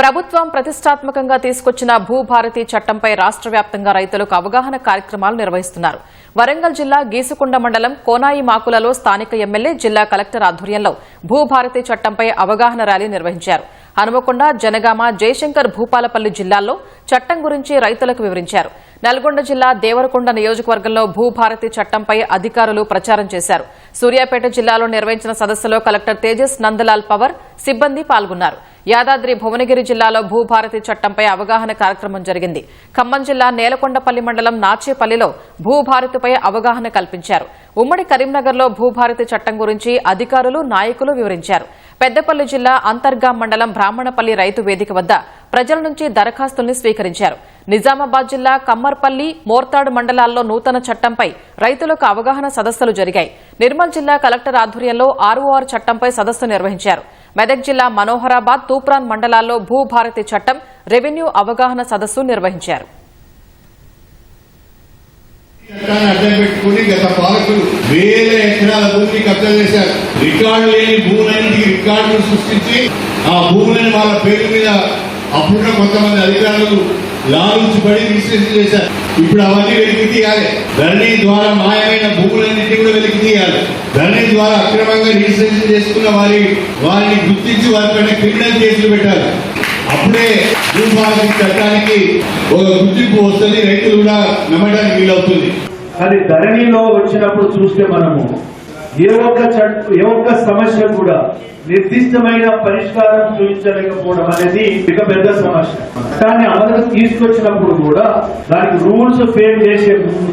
ప్రభుత్వం ప్రతిష్టాత్మకంగా తీసుకొచ్చిన భూభారతి చట్టంపై రాష్ట్ర వ్యాప్తంగా రైతులకు అవగాహన కార్యక్రమాలు నిర్వహిస్తున్నారు. వరంగల్ జిల్లా గీసుకుండ మండలం కోనాయి మాకులలో స్థానిక ఎమ్మెల్యే జిల్లా కలెక్టర్ ఆధ్వర్యంలో భూభారతి చట్టంపై అవగాహన ర్యాలీ నిర్వహించారు. హనుమకొండ జనగామ జయశంకర్ భూపాలపల్లి జిల్లాల్లో చట్టం గురించి రైతులకు వివరించారు. నల్గొండ జిల్లా దేవరకొండ నియోజకవర్గంలో భూభారతి చట్టంపై అధికారులు ప్రచారం చేశారు. సూర్యాపేట జిల్లాలో నిర్వహించిన సదస్సులో కలెక్టర్ తేజస్ నందలాల్ పవర్ సిబ్బంది పాల్గొన్నారు. యాదాద్రి భువనగిరి జిల్లాలో భూభారతి చట్టంపై అవగాహన కార్యక్రమం జరిగింది. ఖమ్మం జిల్లా నేలకొండపల్లి మండలం నాచేపల్లిలో భూభారతిపై అవగాహన కల్పించారు. ఉమ్మడి కరీంనగర్లో భూభారతి చట్టం గురించి అధికారులు నాయకులు వివరించారు. పెద్దపల్లి జిల్లా అంతర్గాం మండలం బ్రాహ్మణపల్లి రైతు వేదిక వద్ద ప్రజల నుంచి దరఖాస్తుల్ని స్వీకరించారు. నిజామాబాద్ జిల్లా కమ్మర్పల్లి మోర్తాడు మండలాల్లో నూతన చట్టంపై రైతులకు అవగాహన సదస్సులు జరిగాయి. నిర్మల్ జిల్లా కలెక్టర్ ఆధ్వర్యంలో ఆర్ఓఆర్ చట్టంపై సదస్సు నిర్వహించారు. మెదక్ జిల్లా మనోహరాబాద్ తూప్రాన్ మండలాల్లో భూభారతి చట్టం రెవెన్యూ అవగాహన సదస్సు నిర్వహించారు. చట్టాన్ని పెట్టుకుని గత పాలకులు వేల ఎకరాల భూమిని కబ్జా చేశారు. రికార్డు లేని భూములన్నింటికి రికార్డులు సృష్టించి ఆ భూములను వాళ్ళ పేరు మీద అప్పుడు కొంతమంది అధికారులు లాలూచి పడి విశ్లేషణ చేశారు. ఇప్పుడు అవన్నీ వెలికి తీయాలి. ధరణి ద్వారా మాయమైన భూములన్నింటినీ కూడా వెలికి తీయాలి. ధరణి ద్వారా అక్రమంగా రిజిస్ట్రేషన్ చేసుకున్న వారి వారిని గుర్తించి వారిపైన క్రిమినల్ కేసులు పెట్టాలి. అప్పుడే భూభారతి చట్టానికి ఒక గుర్తింపు వస్తుంది. రైతులు కూడా నమ్మడానికి వీలవుతుంది. అది ధరణిలో వచ్చినప్పుడు చూస్తే మనము ఏ ఒక్క చట్ట ఏ ఒక్క సమస్య కూడా నిర్దిష్టమైన పరిష్కారం చూపించలేకపోవడం అనేది ఇక పెద్ద సమస్య. చట్టాన్ని అమలు తీసుకొచ్చినప్పుడు కూడా దానికి రూల్స్ ఫేమ్ చేసే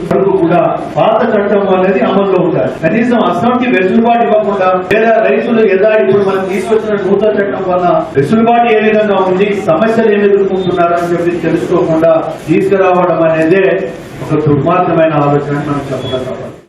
వరకు కూడా పాత చట్టం అనేది అమల్లో ఉండాలి. కనీసం అసంటి వెసులుబాటు ఇవ్వకుండా లేదా రైతులు ఎదారి ఇప్పుడు మనం తీసుకొచ్చిన నూతన చట్టం వల్ల వెసులుబాటు ఏ విధంగా ఉంది సమస్యలు ఏమి ఎదుర్కొంటున్నారు అని చెప్పి తెలుసుకోకుండా తీసుకురావడం అనేదే ఒక దుర్మార్గమైన ఆలోచన మనం చెప్పగలం